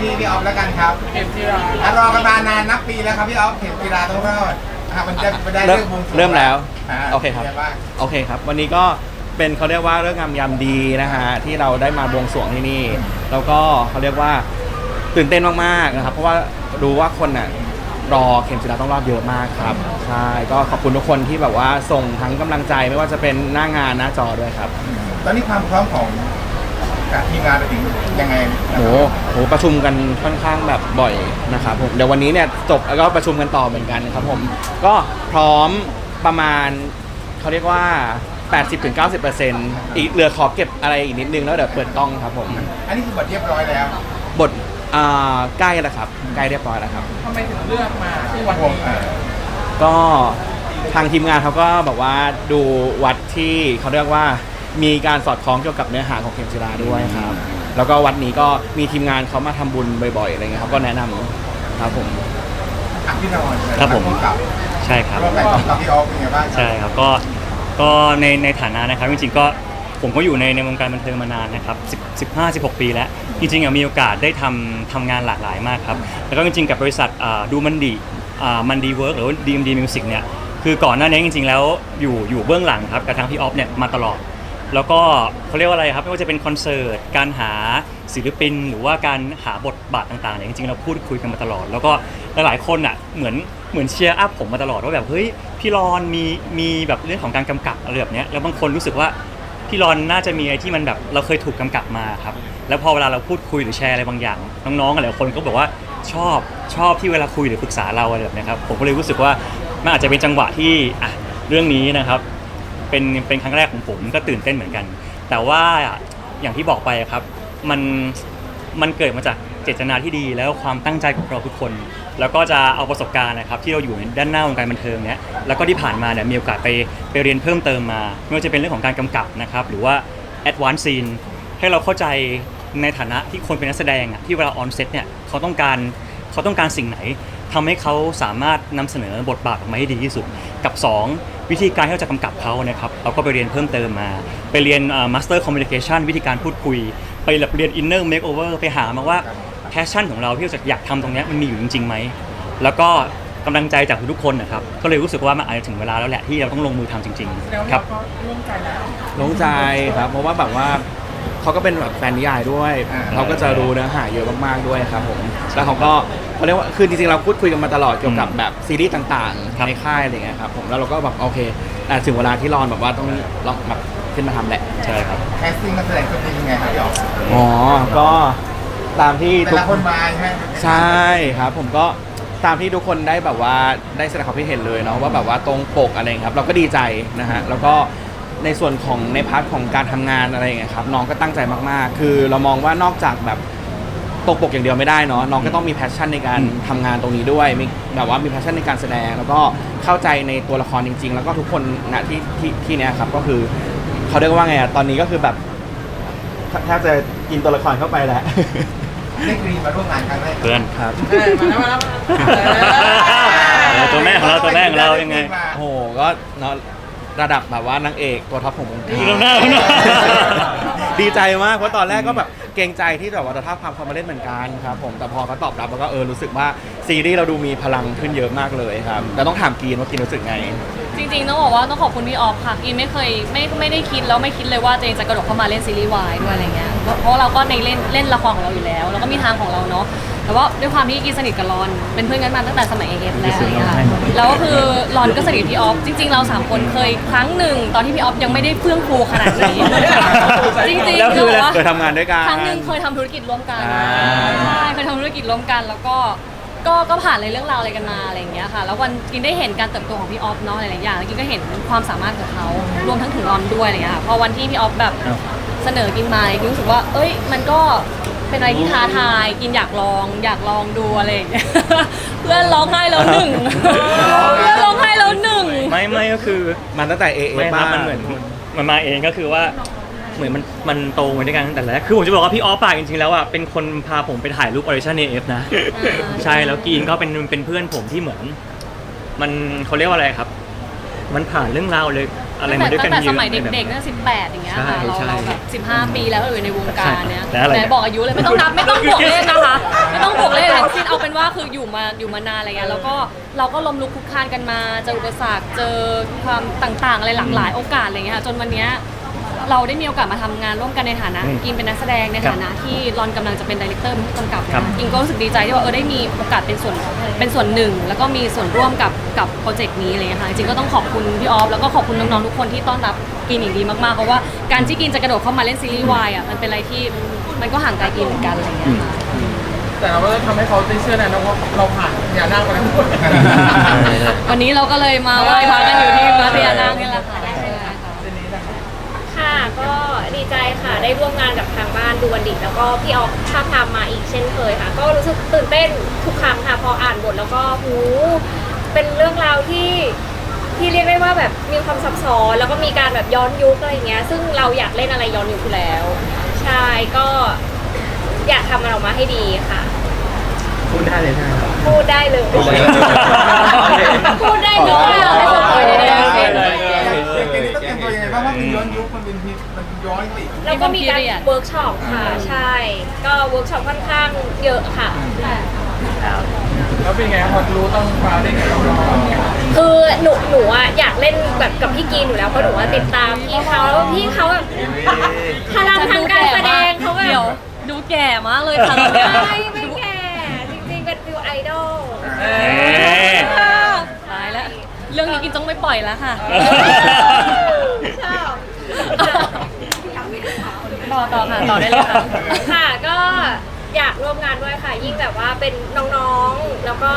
ที่พี่ออฟแล้วกันครับเข็มจีราอะรอกันมานานนับปีแล้วครับพี่ออฟเข็มกีฬาต้องรอดอะมันจะไปได้เริ่มเรื่องบวงสวงเริ่มแล้วาโอเคครับ ป็นไงางโอเคครับ วันนี้ก็เป็นเขาเรียกว่าเรื่องงามยามดีนะฮะที่เราได้มาบวงสรวงที่นี่ แล้วก็เขาเรียกว่าตื่นเต้นมากๆนะครับ เพราะว่ารู้ว่าคนน่ะรอเข็มจิราต้องรอดเยอะมากครับใช่ก็ขอบคุณทุกคนที่แบบว่าส่งทั้งกำลังใจไม่ว่าจะเป็นหน้างานหน้าจอด้วยครับ ตอนนี้ความพร้อมของ การทีมงานไปถึงยังไงนะโหครับโหประชุมกันค่อนข้างแบบบ่อยนะครับผมเดี๋ยววันนี้เนี่ยจบแล้วก็ประชุมกันต่อเหมือนกันครับผมก็พร้อมประมาณเขาเรียกว่า 80-90%อีกเหลือขอเก็บอะไรอีกนิดนึงแล้วเดี๋ยวเปิดกล้องครับผม อันนี้คือบทเรียบร้อยแล้วบทอ่าใกล้แล้วครับใกล้เรียบร้อยแล้วครับ ทำไมถึงเลือกมาที่วันวงนี้เอ่อก็ทางทีมงานเขาก็แบบว่าดูวัดที่เขาเรียกว่า มีการสอดคล้องเกี่ยวกับเนื้อหาของเข็มจิราด้วยครับ แล้วก็วัดนี้ก็มีทีมงานเขามาทำบุญบ่อยๆอะไรเงี้ยครับก็แนะนำครับผม อะพี่นอนครับผมวงเก่าใช่ครับร่วมกันกับพี่ออฟเป็นไงบ้างใช่ครับก็ก็ในในฐานะนะครับจริงๆก็ผมก็อยู่ในในวงการบันเทิงมานานนะครับ10 15 16 ปีแล้ว จริงๆอะมีโอกาสได้ทำทำงานหลากหลายมากครับ แล้วก็จริงๆกับบริษัทอ่าดูมันดีอ่ามันดีเวิร์กหรือว่า DMD Music เนี่ยคือก่อนหน้านี้จริงๆแล้วอยู่อยู่เบื้องหลังครับกับทางพี่ออฟเนี่ยมาตลอด แล้วก็เขาเรียกว่าอะไรครับไม่ว่าจะเป็นคอนเสิร์ตการหาศิลปิน หรือว่าการหาบทบาทต่างๆเนี่ยจริงๆเราพูดคุยกันมาตลอด แล้วก็หลายๆคนอะเหมือนเหมือนเชียร์อัพผมมาตลอดว่าแบบเฮ้ยพี่รอนมีมีแบบเรื่องของการกำกับอะไรแบบเนี้ยแล้วบางคนรู้สึกว่าพี่รอนน่าจะมีอะไรที่มันแบบเราเคยถูกกำกับมาครับแล้วพอเวลาเราพูดคุยหรือแชร์อะไรบางอย่าง น้องๆหลายคนก็บอกว่าชอบชอบที่เวลาคุยหรือปรึกษาเราอะไรแบบนี้ครับผมก็เลยรู้สึกว่ามันอาจจะเป็นจังหวะที่อะเรื่องนี้นะครับ เป็นเป็นครั้งแรกของผมก็ตื่นเต้นเหมือนกัน แต่ว่าอย่างที่บอกไปอะครับมันมันเกิดมาจากเจตนาที่ดีแล้วความตั้งใจของเราทุกคน แล้วก็จะเอาประสบการณ์นะครับที่เราอยู่ในด้านหน้าวงการบันเทิงเนี้ยแล้วก็ที่ผ่านมาเนี่ยมีโอกาสไปไปเรียนเพิ่มเติมมาไม่ว่าจะเป็นเรื่องของการกำกับนะครับหรือว่า advanced scene ให้เราเข้าใจในฐานะที่คนเป็นนักแสดงอะที่เวลาออนเซ็ตเนี่ยเขาต้องการเขาต้องการสิ่งไหน ทำให้เขาสามารถนำเสนอบทบาทออกมาให้ดีที่สุด กับ 2 วิธีการที่เราจะกำกับเขานะครับเราก็ไปเรียนเพิ่มเติมมา ไปเรียนมาสเตอร์คอมมิ n เคชันวิธีการพูดคุย ไปแบบเรียนอินเนอร์เมคโอเวอร์ไปหามาว่าแพชชั่นของเราที่เราจะอยากทำตรงเนี้ยมันมีอยู่จริงๆไหม แล้วก็กำลังใจจากทุกๆคนนะครับ ก็เลยรู้สึกว่ามันอาจจะถึงเวลาแล้วแหละที่เราต้องลงมือทำจริง แล้วๆ คเรารับ ก็ร่วมใจแล้วลงใจครับเพราะว่าแบบว่า เขาก็เป็นแบบแฟนนิยายด้วยเขาก็จะรู้เนื้อหาเยอะมากๆด้วยครับผมแล้วเขาก็เขาเรียกว่าคือจริงๆเราพูดคุยกันมาตลอดเกี่ยวกับแบบซีรีส์ต่างครับๆในค่ายอะไรเงี้ยครับผมแล้วเราก็แบบโอเคแต่ถึงเวลาที่รอนแบบว่าต้องลองแบบขึ้นมาทำแหละ ใช่ครับ แคสติ้งนักแสดงคนนี้ยังไงครับพี่ออฟอ๋อ ก็ตามที่แต่ทุกละคนมาใช่ไหมใช่ครับผมก็ตามที่ทุกคนได้แบบว่าได้แสดงความคิดเห็นเลยเนาะว่าแบบว่าตรงปกอะไรอย่างเงี้ยครับ เราก็ดีใจนะฮะแล้วก็ ในส่วนของในพาร์ทของการทำงานอะไรอย่างเงี้ยครับน้องก็ตั้งใจมากๆ คือเรามองว่านอกจากแบบตรงปกอย่างเดียวไม่ได้เนาะน้องก็ต้องมีแพชชั่นในการอืมทำงานตรงนี้ด้วยมีแบบว่ามีแพชชั่นในการแสดง แล้วก็เข้าใจในตัวละครจริง ๆ แล้วก็ทุกคนณที่ที่ที่เนี้ยครับก็คือเขาเรียกว่าไงอะตอนนี้ก็คือแบบแทบจะกินตัวละครเข้าไปแล้วได้กรีนมาร่วมงานครั้งแรกเพื่อนครับ เออมาแล้วมาแล้ว เออตัวแม่ของเราตัวแม่ของเรายังไง โอ้โหก็เนาะ ระดับแบบว่านางเอกตัวท็อปของวงการดูตรงหน้าเขาหน่อยดีใจมากเพราะตอนแรกก็แบบ เกรงใจที่แบบว่าจะท้าบความเขามาเล่นเหมือนกันครับผมแต่พอเขาตอบรับแล้วก็เออรู้สึกว่าซีรีส์เราดูมีพลังขึ้นเยอะมากเลยครับแต่ต้องถามกรีนว่ากรีนรู้สึกไง จริงๆต้องบอกว่าต้องขอบคุณพี่ออฟค่ะกินไม่เคยไม่ไม่ได้คิดแล้วไม่คิดเลยว่าตัวเองจะกระโดดเข้ามาเล่นซีรีส์วายด้วยอะไรเงี้ยเพราะเพราะเราก็ในเล่นเล่นละครของเราอยู่แล้ว แล้วก็มีทางของเราเนาะแต่ว่าด้วยความที่กินสนิทกับรอน เป็นเพื่อนกันมาตั้งแต่สมัยเอฟแล้วอะไรเงี้ยค่ะแล้วก็คือรอนก็สนิทกับพี่ออฟจริง ๆ เราสามคนเคยครั้งหนึ่งตอนที่พี่ออฟยังไม่ได้เฟื่องฟูขนาดนี้จริงๆแล้วคือจะบอกว่าเคยทำงานด้วยกัน ครั้งหนึ่งเคยทำธุรกิจร่วมกันอ่า ใช่เคยทำธุรกิจร่วมกัน แล้วก็ก็ก็ผ่านในเรื่องราวอะไรกันมาอะไรอย่างเงี้ยค่ะ แล้ววันกินได้เห็นการเติบโตของพี่ออฟเนาะหลายๆอย่างแล้วกินก็เห็นความสามารถของเขารวมทั้งถึงรอนด้วยอะไรเงี้ยค่ะพอวันที่พี่ออฟแบบเสนอกินมากินรู้สึกว่า เอ้ย มันก็เป็นอะไรที่ท้าทายกินอยากลอง อยากลองดูอะไรอย่างเงี้ยเพื่อนร้องไห้แล้วหนึ่งเพื่อนร้องไห้แล้วหนึ่ง ไม่ไม่ก็คือ มันตั้งแต่เอเอไม่ครับมันเหมือนมันมาเองก็คือว่า เหมือนมันมันโตมาด้วยกันตั้งแต่แรกคือผมจะบอกว่าพี่ออฟปากจริงๆแล้วอะเป็นคนพาผมไปถ่ายรูปออริชั่นเอฟนะ ใช่แล้วกรีนก็เป็นเป็นเพื่อนผมที่เหมือน มันเขาเรียกว่าอะไรครับ มันผ่านเรื่องราวเลยอะไรตั้งมาแต่ด้วยกัตั้นงแต่เยสอะมัยเด็กๆตั้งสิบแปดอย่างเงี้ยค่ะใช่เราใช่เราแบบสิบห้าปีแล้วอยู่ในวงการเนี้ยแต่อะไรไหนบอกอายุเลยไม่ต้องนับไม่ต้องบวกเลขนะคะไม่ต้องบวกเลขทั้งสิ้นเอาเป็นว่าคืออยู่มาอยู่มานานอะไรเงี้ยแล้วก็เราก็ล้มลุกคลุกคลานกันมาเจออุปสรรคเจอความต่างๆอะไรหลากหลายโอกาสอะไรเงี้ยค่ะจนวันเนี้ย เราได้มีโอกาสมาทำงานร่วมกันในฐานะอืมกินเป็นนักแสดงในฐานะที่รอนกำลังจะเป็นดีเลกเตอร์เป็นผู้กำกับครับกินก็รู้สึกดีใจที่ว่าเออได้มีโอกาสเป็นส่วนเป็นส่วนหนึ่ง แล้วก็มีส่วนร่วมกับกับโปรเจกต์นี้อะไรเลยค่ะจริงๆก็ต้องขอบคุณพี่ออฟแล้วก็ขอบคุณน้องๆทุกคนที่ต้อนรับกินอย่างดีมากๆเพราะว่าการที่กินจะกระโดดเข้ามาเล่นซีรีส์วายอะมันเป็นอะไรที่มันก็ห่างไกลกินเหมือนกันอะไรอย่างเงี้ยค่ะ แต่เราก็ทำให้เขาได้เชื่อนะว่าเราผ่านพญานาคมาแล้วหมด วันนี้เราก็เลยมาไหว้พระกันอยู่ที่วัดพญานาคนี่แหละค่ะใช่ค่ะค่ะก็ดี ใจค่ะ ได้ร่วมงานกับทางบ้านดูวันดิแล้วก็พี่ออฟท้าบทามมาอีกเช่นเคยค่ะ ก็รู้สึกตื่นเต้นทุกครั้งค่ะ พออ่านบทแล้วก็หูเป็นเรื่องราวที่ที่เรียกได้ว่าแบบมีความซับซ้อนแล้วก็มีการแบบย้อนยุคอะไรอย่างเงี้ย ซึ่งเราอยากเล่นอะไรย้อนยุคอยู่แล้ว ใช่ก็อยากทำมันออกมาให้ดีค่ะ พูดได้เลยใช่ไหมครับ พูดได้เลย พูดได้เลย พูดได้เลย วยังไงบ้างว่ามันย้อนยุคมันเป็นพิมันย้อนติแล้วก็มีการเวิร์กช็อปค่ะ ใช่ ก็เวิร์กช็อปค่อนข้างเยอะค่ะแล้วเป็นไงพอรู้ต้องมาได้ไงเราคือหนูหนูอะอยากเล่นแบบกับพี่กีนอยู่แล้วเพราะหนูว่าติดตามพี่เขาแล้วพี่เขาแบบพลังทางการแสดงเขาแบเดี๋ยวบดูแก่มากเลยค่ะไม่ไม่แก่จริงๆเป็นฟิวไอดอลเอตายแล้วเรื่องนี้กินต้องไม่ปล่อยแล้วค่ะ ชอบต่อต่อค่ะต่อได้เลยค่ะ ค่ะก็อยากร่วมงานด้วยค่ะ ยิ่งแบบว่าเป็นน้องๆแล้วก็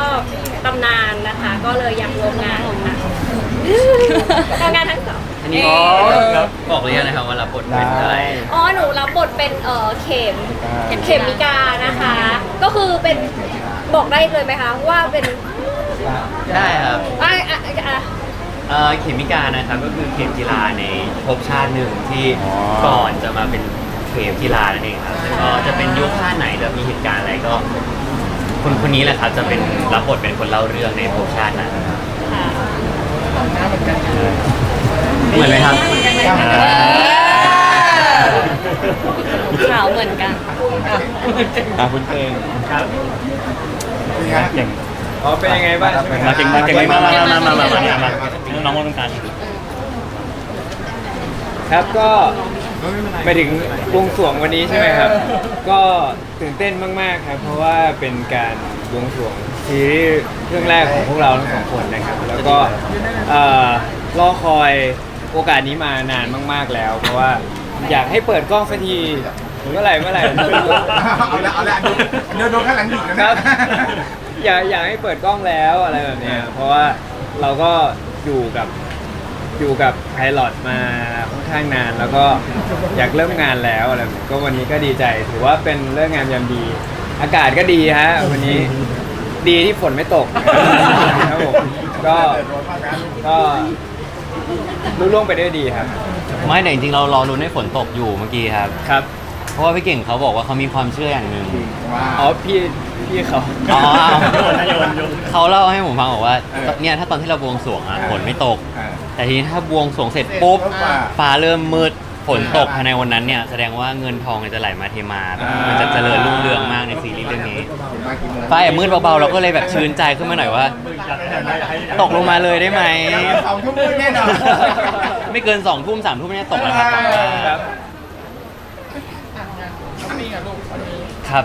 ตำนานนะคะ ก็เลยอยากร่วมงานค่ะทำงานทั้งสองอันนี้บอกหรือยังนะครับว่ารับบทเป็นอะไร อ๋อหนูรับบทเป็นเออเข็มเข็มมิกานะคะ ก็คือเป็นบอกได้เลยไหมคะว่าเป็นได้ครับอะอะอะ เอ่อเขมิกานะครับก็คือเข็มกีฬาในภพชาติหนึ่งที่ก่อนจะมาเป็นเข็มกีฬานั่นเองครับแล้วก็จะเป็นยุคชาติไหนจะมีเหตุการณ์อะไรก็ คนคนนี้แหละครับจะเป็นรับบทเป็นคนเล่าเรื่องในภพชาตินั้นค่ะเหมือนไหมครับขาวเหมือนกันอะคุณเตงครับเป็นไงเก่งอ๋อเป็นยังไงบ้างใช่ไหมมาเก่งมาเก่งมามามามามามามามา น้องๆมาตรงกลางครับก็ไปถึงบวงสรวงวันนี้ใช่ไหมครับ ก็ตื่นเต้นมาก ๆ ครับ เพราะว่าเป็นการบวงสรวงซีรีส์เรื่องแรกของพวกเราทั้งสองคนนะครับ แล้วก็เอ่อรอคอยโอกาสนี้มานานมาก ๆแล้ว เพราะว่าอยากให้เปิดกล้องสักทีหรือเมื่อไหร่เมื่อไหร่ไม่รู้เอาละเอาละเดี๋ยวโดนข้างหลังหยิกแล้วคนะรับอยากอยากให้เปิดกล้องแล้วอะไรแบบเนี้ยเพราะว่าเราก็ อยู่กับอยู่กับไพลอตมาค่อนข้างนาน แล้วก็อยากเริ่มงานแล้วอะไรแบบนี้ก็วันนี้ก็ดีใจ ถือว่าเป็นเรื่องงามยามดี อากาศก็ดีฮะวันนี้ดีที่ฝนไม่ตกครับผมก็ก็รุ่ล่วงไปด้วยดีครับ ไม่แต่จริงๆเรารอรุ้นให้ฝนตกอยู่เมื่อกี้ครับ ครับ เพราะว่าพี่เก่งเขาบอกว่าเขามีความเชื่ออย่างหนึ่งว้าอ๋อว พี่พี่เขาอ๋อโยนนะโยนโยน เขาเล่าให้ผมฟังบอกว่าเออเนี่ยถ้าตอนที่เราบวงสรวงอะฝนไม่ตก อ่า แต่ทีนี้ถ้าบวงสรวงเสร็จปุ๊บเสร็จปุ๊บอะฟ้าเริ่มมืดฝนตกอ่าภายในวันนั้นเนี่ยแสดงว่าเงินทองเนี่ยจะไหลมาเทมาอ่ามั มันจะเจริญรุ่งเรืองมากในซีรีส์เรื่องนี้มากี่โมงฟ้าแอบมืดเบาๆเราก็เลยแบบชื่นใจขึ้นมาหน่อยว่า ตกลงมาเลยได้ไหม สองทุ่มแน่นอน ไม่เกินสองทุ่มสามทุ่มเนี่ยตกแล้วครับ ครับนี่กับลูกค นนี้ ครับ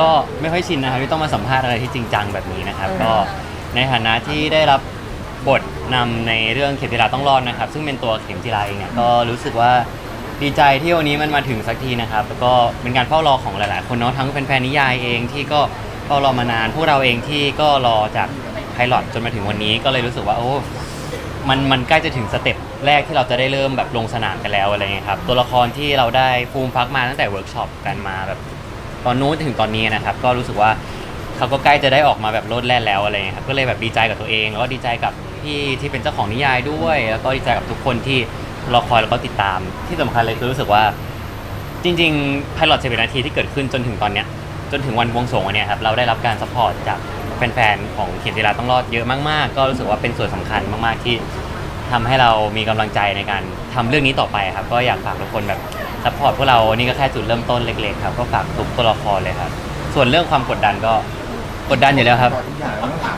ก็ไม่ค่อยชินนะครับที่ต้องมาสัมภาษณ์อะไรที่จริงจังแบบนี้นะครับก็ในฐานะที่ได้รับบทนำในเรื่องเข็มจิราต้องรอดนะครับ ซึ่งเป็นตัวเข็มจิราเองเนี่ยก็รู้สึกว่าดีใจที่วันนี้มันมาถึงสักทีนะครับ แล้วก็เป็นการเฝ้ารอของหลายๆ คนเนาะทั้งแฟนๆนิยายเองที่ก็เฝ้ารอมานานพวกเราเองที่ก็รอจากไพลอตจนมาถึงวันนี้ ก็เลยรู้สึกว่าโอ้ มันมันใกล้จะถึงสเต็ป แรกที่เราจะได้เริ่มแบบลงสนามกันแล้วอะไรเงี้ยครับตัวละครที่เราได้ฟูมฟักมาตั้งแต่เวิร์กช็อปกันมาแบบตอนนู้นถึงตอนนี้นะครับ ก็รู้สึกว่าเขาก็ใกล้จะได้ออกมาแบบโลดแล่นแล้วอะไรเงี้ยครับก็เลยแบบดีใจกับตัวเอง แล้วก็ดีใจกับพี่ที่เป็นเจ้าของนิยายด้วย แล้วก็ดีใจกับทุกคนที่รอคอยแล้วก็ติดตามที่สำคัญเลยคือรู้สึกว่า จริงๆ pilot 11นาทีที่เกิดขึ้นจนถึงตอนเนี้ยจนถึงวันบวงสรวงวันเนี้ยครับเราได้รับการซัพพอร์ตจากแฟนๆของเขียนจิราต้องรอดเยอะมากๆ ก็รู้สึกว่าเป็นส่วนสำคัญมากๆที่ ทำให้เรามีกำลังใจในการทำเรื่องนี้ต่อไปครับ ก็อยากฝากทุกคนแบบซัพพอร์ตพวกเรานี่ก็แค่จุดเริ่มต้นเล็กๆครับก็ฝากทุกตัวละครเลยครับ ส่วนเรื่องความกดดันก็กดดันอยู่แล้วครับ ทุกอย่างต้องถาม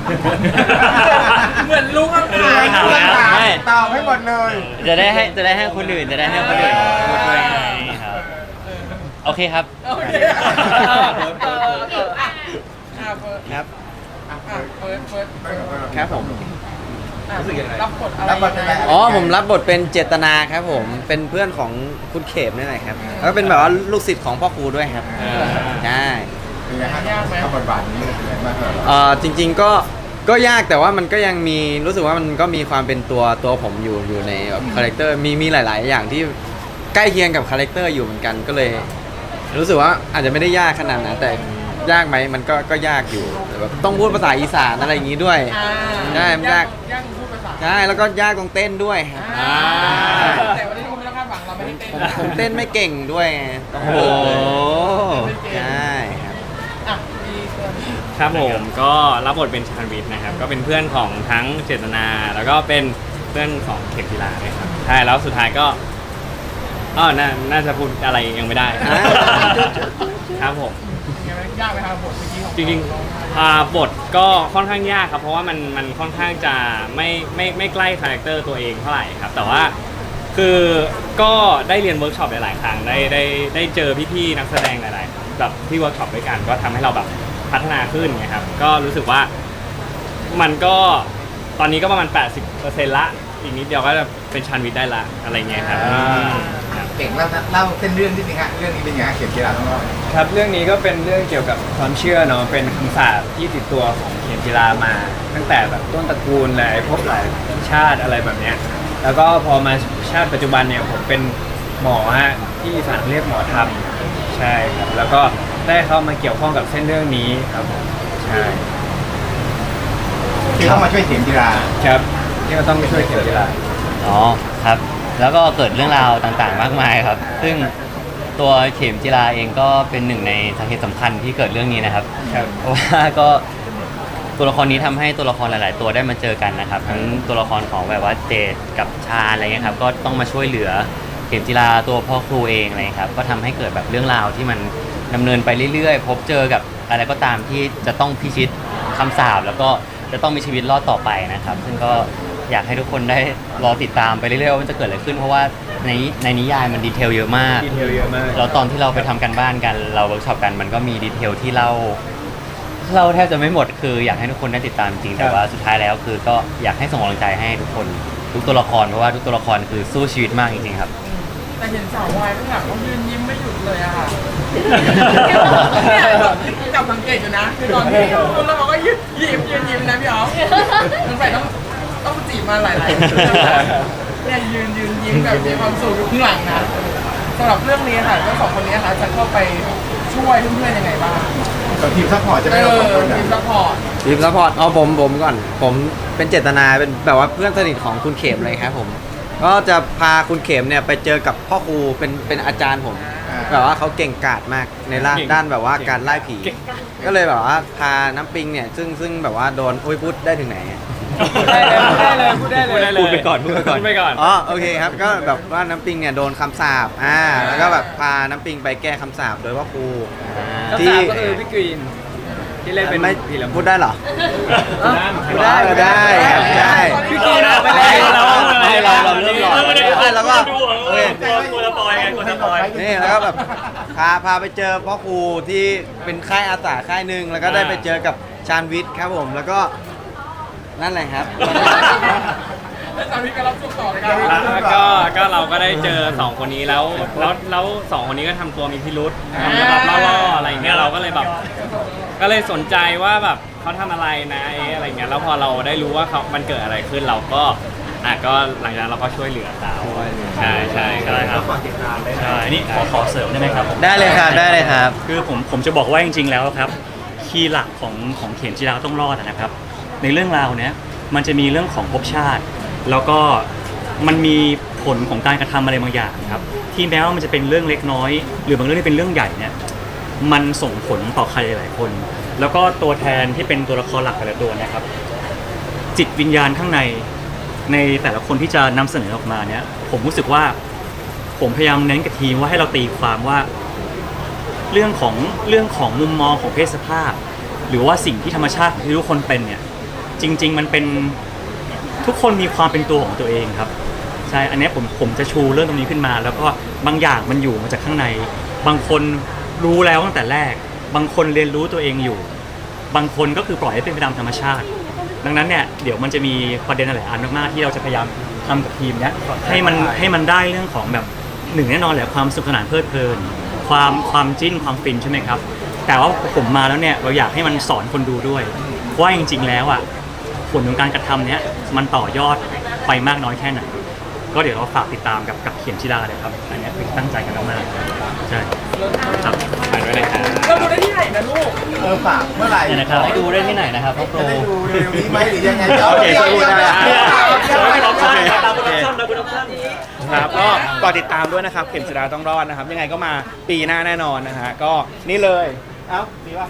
เหมือนลุงคำถามถามแล้ว ไม่ ตอบให้หมดเลย จะได้ให้จะได้ให้คนอื่นจะได้ให้คนอื่นพูดด้วยไงครับโอเคครับ โอเคเออเออเอออะอะเฟิร์สครับ อะเฟิร์สเฟิร์สเฟิร์ส ครับผม อะรับบทอะไรรับบทยังยังไงไงอ๋อผมรับบทเป็นเจตนาครับผมเป็นเพื่อนของคุณเขมนี่แหละครับแล้วก็เป็นแบบว่าลูกศิษย์ของพ่อครูด้วยครับใช่เป็นไงฮะกับบทบาทนี้เป็นไงบ้างครับเอ่อจริง ๆก็ก็ยากแต่ว่ามันก็ยังมีรู้สึกว่ามันก็มีความเป็นตัวตัวผมอยู่อยู่ในแบบคาแรคเตอร์มีมีหลาย ๆ อย่างที่ใกล้เคียงกับคาแรคเตอร์อยู่เหมือนกันก็เลย รู้สึกว่าอาจจะไม่ได้ยากขนาดนั้นแต่ยากไหมมันก็ก็ยากอยู่แบบต้องพูดภาษาอีสานอะไรอย่างนี้ด้วยอ่าได้มันยาก ยากพูดภาษา ใช่แล้วก็ยากตรงเต้นด้วยครับอ่า แต่วันนี้คุณไม่ต้องคาดหวังเราไม่ได้เต้นผมนะผมเต้นไม่เก่งด้วยไงต้องฝึกใช่ครับอะมีส่วนครับผมก็รับบทเป็นชาญวิทย์นะครับ ก็เป็นเพื่อนของทั้งเจตนา แล้วก็เป็นเพื่อนของเข็มกีฬาด้วยครับใช่แล้วสุดท้ายก็อ๋อน่าน่าจะพูดอะไรยังไม่ได้อ่าครับผม ยังไงยากไหมครับบทเมื่อกี้ของจริงๆอ่าบทก็ค่อนข้างยากครับ เพราะว่ามันมันค่อนข้างจะไม่ไม่ไม่ใกล้คาแรคเตอร์ตัวเองเท่าไหร่ครับ แต่ว่าคือก็ได้เรียนเวิร์กช็อปหลาย ๆ ครั้งได้ได้ได้เจอพี่ๆนักแสดงหลายๆแบบที่เวิร์กช็อปด้วยกันก็ทำให้เราแบบพัฒนาขึ้นไงครับ ก็รู้สึกว่ามันก็ตอนนี้ก็ประมาณ 80%ละ อีกนิดเดียวก็จะเป็นชันวิทย์ได้ละอะไรเงี้ยครับครับ เก่งเล่าเล่าเส้นเรื่องนิดนึงฮะเรื่องนี้เป็นไงฮะเขียนกีฬาต้องรอดครับเรื่องนี้ก็เป็นเรื่องเกี่ยวกับความเชื่อเนาะเป็นคำสาปที่ติดตัวของเขียนกีฬามา ตั้งแต่แบบต้นตระกูลเลยพบหลายชาติอะไรแบบเนี้ยแล้วก็พอมาชาติปัจจุบันเนี่ยผมเป็นหมอฮะที่อีสานเรียกหมอธรรมใช่ครับแล้วก็ได้เข้ามาเกี่ยวข้องกับเส้นเรื่องนี้ครับผมใช่ที่เข้ามาช่วยเขียนกีฬาครับที่เราต้องไปช่วยเขียนกีฬา อ๋อครับ แล้วก็เกิดเรื่องราวต่างๆ มากมายครับ ซึ่งตัวเข็มจิราเองก็เป็นหนึ่งในสาเหตุสำคัญที่เกิดเรื่องนี้นะครับ ครับ เพราะว่าก็ตัวละครนี้ทำให้ตัวละครหลาย ๆ ตัวได้มาเจอกันนะครับทั้งตัวละครของแบบว่าเจดกับชาอะไรเงี้ยครับก็ต้องมาช่วยเหลือเข็มจิราตัวพ่อครูเองอะไรเงี้ยครับก็ทำให้เกิดแบบเรื่องราวที่มันดำเนินไปเรื่อย ๆ พบเจอกับอะไรก็ตามที่จะต้องพิชิตคำสาปแล้วก็จะต้องมีชีวิตรอดต่อไปนะครับ ซึ่งก็ อยากให้ทุกคนได้รอติดตามไปเรื่อยๆว่ามันจะเกิดอะไรขึ้น เพราะว่าในในนิยายมันดีเทลเยอะมาก ดีเทลเยอะมากแล้วตอนที่เราไปทำกันบ้านกันเราเวิร์กช็อปกันมันก็มีดีเทลที่เล่าเราแทบจะไม่หมดคืออยากให้ทุกคนได้ติดตามจริงครัแต่บว่าสุดท้ายแล้วคือก็อยากให้ส่งกำลังใจให้ทุกคน ทุกตัวละครเพราะว่าทุกตัวละครคือสู้ชีวิตมากจริงๆครับ แต่เห็นสาววายข้างหลังเขายืนยิ้มไม่หยุดเลยอะค่ะเนี่ยจับสังเกตอยู่นะ คือตอนที่พูดแล้วเขาก็ยืนยิ้มยืนยิ้มนะพี่อ๋อฟสงสัยต้อง ต้องจีบมาหลายๆคนนะคะเนี่ยยืนยืนยิ้มแบบมีความสุขอยู่ข้างหลังนะสำหรับเรื่องนี้ค่ะทั้งสองคนนี้ค่ะจะเข้าไปช่วยเพื่อนๆยังไงบ้างกับทีมซัพพอร์ตจะเอไม่เราสองอคนอะทีมซัพพอร์ตทีมซัพพอร์ตเอาผมผมก่อน ผมเป็นเจตนาเป็นแบบว่าเพื่อนสนิทของคุณเขมเลยครับผม ก็จะพาคุณเขมเนี่ยไปเจอกับพ่อครูเป็นเป็นอาจารย์ผม อ่าแบบว่าเขาเก่งกาจมากในด้านเก่งด้านแบบว่าการไล่ผี เก่ง ก็เลยแบบว่าพาน้ำปิงเนี่ยซึ่งซึ่งแบบว่าโดนอุ้ยพูดได้ถึงไหนอะ ได้เลยพูดได้เลยพูดได้เลย พูดไปก่อนพูดไปก่อน พูดไปก่อน อ๋อโอเคครับก็แบบว่าน้ำปิงเนี่ยโดนคำสาปอ่าแล้วก็แบบพาน้ำปิงไปแก้คำสาปโดยพ่อครูที่ก็คือพี่กรีน ที่เล่นเป็นไม่ผีลำพูดได้เหรอได้ได้ได้ครับได้ พี่กรีนเอาไปแล้วให้เราเราเริ่มหลอนไม่แล้วก็โอเคกลัวกลัวสปอยไงกลัวสปอย นี่แล้วก็แบบพาพาไปเจอพ่อครูที่เป็นค่ายอาสาค่ายหนึ่งแล้วก็ได้ไปเจอกับชาญวิทย์ครับผม แล้วก็ นั่นแหละครับ แล้วตอนนี้ก็รับช่วงต่อเลยครับ แล้วก็ก็เราก็ได้เจอสองคนนี้แล้วแล้วแล้วสองคนนี้ก็ทำตัวมีพิรุษแบบล่อๆอะไรอย่างเงี้ยเราก็เลยแบบก็เลยสนใจว่าแบบเขาทำอะไรนะเอ๊ะอะไรเงี้ยแล้วพอเราได้รู้ว่าเขามันเกิดอะไรขึ้นเราก็อะก็หลังจากนั้นเราก็ช่วยเหลือเขาใช่ใช่ใช่ครับใช่นี่ขอขอเสริมได้ไหมครับผมได้เลยครับได้เลยครับ คือผมผมจะบอกว่าจริง ๆ แล้วครับ คีย์หลักของของเข็มจีราต้องรอดนะครับ ในเรื่องราวเนี้ยมันจะมีเรื่องของภพชาติ แล้วก็มันมีผลของการกระทำอะไรบางอย่างครับ ที่แม้ว่ามันจะเป็นเรื่องเล็กน้อย หรือบางเรื่องที่เป็นเรื่องใหญ่เนี่ยมันส่งผลต่อใครหลายคน แล้วก็ตัวแทนที่เป็นตัวละครหลักแต่ละตัวนะครับ จิตวิญญาณข้างในในแต่ละคนที่จะนำเสนอออกมาเนี่ย ผมรู้สึกว่าผมพยายามเน้นกับทีมว่าให้เราตีความว่า เรื่องของเรื่องของมุมมองของเพศสภาพ หรือว่าสิ่งที่ธรรมชาติที่ทุกคนเป็นเนี่ย จริง ๆ มันเป็นทุกคนมีความเป็นตัวของตัวเองครับใช่อันเนี้ยผมผมจะชูเรื่องตรงนี้ขึ้นมา แล้วก็บางอย่างมันอยู่มาจากข้างใน บางคนรู้แล้วตั้งแต่แรก บางคนเรียนรู้ตัวเองอยู่ บางคนก็คือปล่อยให้เป็นไปตามธรรมชาติ ดังนั้นเนี่ยเดี๋ยวมันจะมีประเด็นหลายอันมากๆที่เราจะพยายามทำกับทีมเนี้ยให้มันให้มันได้เรื่องของแบบหนึ่งแน่นอนแหละความสนุขสนานเพลิดเพลิน ความความจิ้นความฟินใช่ไหมครับ แต่ว่าผมมาแล้วเนี่ยเราอยากให้มันสอนคนดูด้วยว่าจริงๆแล้วอะ ผลของการกระทำเนี้ยมันต่อยอดไปมากน้อยแค่ไหน ก็เดี๋ยวเราฝากติดตามกับกับเขียนชิดาเลยครับ อันเนี้ยคือตั้งใจกันมากๆใช่ครับฝากด้วยนะครับเราดูได้ที่ไหนนะลูกเออฝากเมื่อไหร่เนี่ยนะครับให้ดูได้ที่ไหนนะครับพ่อโปร จะได้ดูเร็วๆนี้ไหมหรือยังไงโอเคดี๋ยวดี๋ยวได้ดี๋ยวครับก็ก่อนติดตามด้วยนะครับ เข็มจิราต้องรอดนะครับ ยังไงก็มาปีหน้าแน่นอนนะฮะก็นี่เลย เอ้ามีป่ะ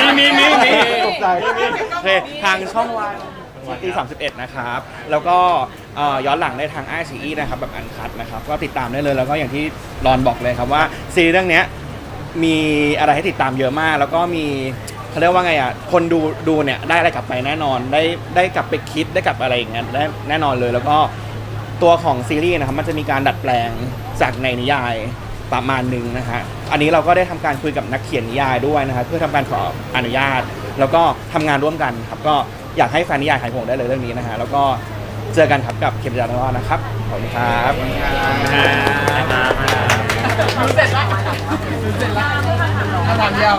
มีมีมีมี ตกใจโอเคทางช่องวันที่31 นะครับ แล้วก็เอ่อย้อนหลังได้ทางไอซีนะครับแบบอันคัดนะครับ ก็ติดตามได้เลยแล้วก็อย่างที่รอนบอกเลยครับว่าซีรีส์เรื่องเนี้ยมีอะไรให้ติดตามเยอะมาก แล้วก็มีเขาเรียกว่าไงอะคนดูดูเนี่ยได้อะไรกลับไปแน่นอน ได้ได้กลับไปคิดได้กลับอะไรอย่างเงี้ยได้แน่นอนเลยแล้วก็ ตัวของซีรีส์นะครับมันจะมีการดัดแปลงจากในนิยาย ประมาณหนึ่งนะฮะ อันนี้เราก็ได้ทำการคุยกับนักเขียนนิยายด้วยนะครับเพื่อทำการขออนุญาต แล้วก็ทำงานร่วมกันครับก็อยากให้แฟนนิยายหายห่วงได้เลยเรื่องนี้นะฮะแล้วก็เจอกันครับกับเข็มจาราต้องรอดนะครับขอบคุณครับดูเสร็จแล้วดูเสร็จแล้วคำถามเดียว